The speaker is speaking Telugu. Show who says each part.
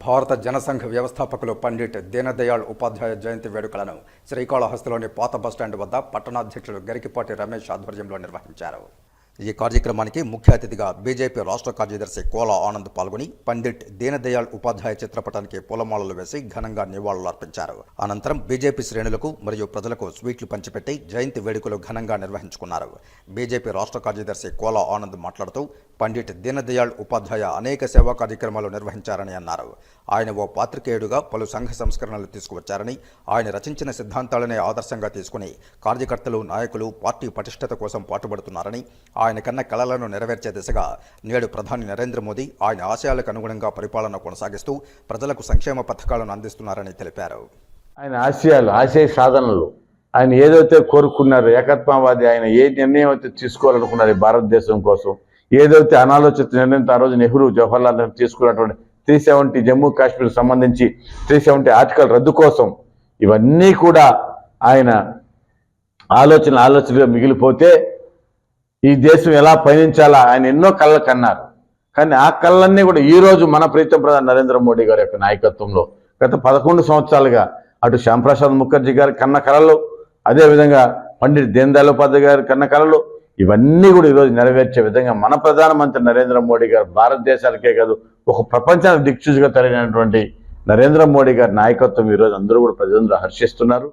Speaker 1: భారత జనసంఘ వ్యవస్థాపకులు పండిట్ దీనదయాళ్ ఉపాధ్యాయ జయంతి వేడుకలను శ్రీకాళహస్తిలోని పాత బస్టాండ్ వద్ద పట్టణాధ్యక్షుడు గరికిపాటి రమేష్ ఆధ్వర్యంలో నిర్వహించారు. ఈ కార్యక్రమానికి ముఖ్య అతిథిగా బీజేపీ రాష్ట్ర కార్యదర్శి కోలా ఆనంద్ పాల్గొని పండిట్ దీనదయాళ్ ఉపాధ్యాయ చిత్రపటానికి పూలమాలలు వేసి ఘనంగా నివాళులర్పించారు. అనంతరం బీజేపీ శ్రేణులకు మరియు ప్రజలకు స్వీట్లు పంచిపెట్టి జయంతి వేడుకలు ఘనంగా నిర్వహించుకున్నారు. బీజేపీ రాష్ట్ర కార్యదర్శి కోలా ఆనంద్ మాట్లాడుతూ పండిట్ దీనదయాళ్ ఉపాధ్యాయ అనేక సేవా కార్యక్రమాలు నిర్వహించారని అన్నారు. ఆయన ఓ పాత్రికేయుడుగా పలు సంఘ సంస్కరణలు తీసుకువచ్చారని ఆయన రచించిన సిద్ధాంతాలనే ఆదర్శంగా తీసుకుని కార్యకర్తలు నాయకులు పార్టీ పటిష్టత కోసం పాటుపడుతున్నారని ఆయన కన్న కళలను నెరవేర్చే దిశగా నేడు ప్రధాని నరేంద్ర మోదీ ఆయన ఆశయాలకు అనుగుణంగా పరిపాలన కొనసాగిస్తూ ప్రజలకు సంక్షేమ పథకాలను అందిస్తున్నారని తెలిపారు.
Speaker 2: ఆయన ఆశయాలు ఆశయ సాధనలు ఆయన ఏదైతే కోరుకున్నారు ఏకత్వవాది ఆయన ఏ నిర్ణయం అయితే తీసుకోవాలనుకున్నారు భారతదేశం కోసం ఏదైతే అనాలోచిత నిర్ణయం ఆ రోజు నెహ్రూ జవహర్లాల్ నెహ్రూ తీసుకున్నటువంటి త్రీ సెవెంటీ జమ్మూ కాశ్మీర్ సంబంధించి త్రీ సెవెంటీ ఆర్టికల్ రద్దు కోసం ఇవన్నీ కూడా ఆయన ఆలోచన ఆలోచనగా మిగిలిపోతే ఈ దేశం ఎలా పయనించాలా? ఆయన ఎన్నో కళ్ళ కన్నారు. కానీ ఆ కళ్ళన్నీ కూడా ఈ రోజు మన ప్రీతం ప్రధాని నరేంద్ర మోడీ గారి యొక్క నాయకత్వంలో గత పదకొండు సంవత్సరాలుగా అటు శ్యాంప్రసాద్ ముఖర్జీ గారి కన్న కళలు అదేవిధంగా పండిట్ దీన్ దయాళ్ ఉపాధ్యాయ గారి కన్న కళలు ఇవన్నీ కూడా ఈరోజు నెరవేర్చే విధంగా మన ప్రధానమంత్రి నరేంద్ర మోడీ గారు భారతదేశానికే కాదు ఒక ప్రపంచానికి దిక్సూచిగా తరిగినటువంటి నరేంద్ర మోడీ గారి నాయకత్వం ఈరోజు అందరూ కూడా ప్రజలందరూ హర్షిస్తున్నారు.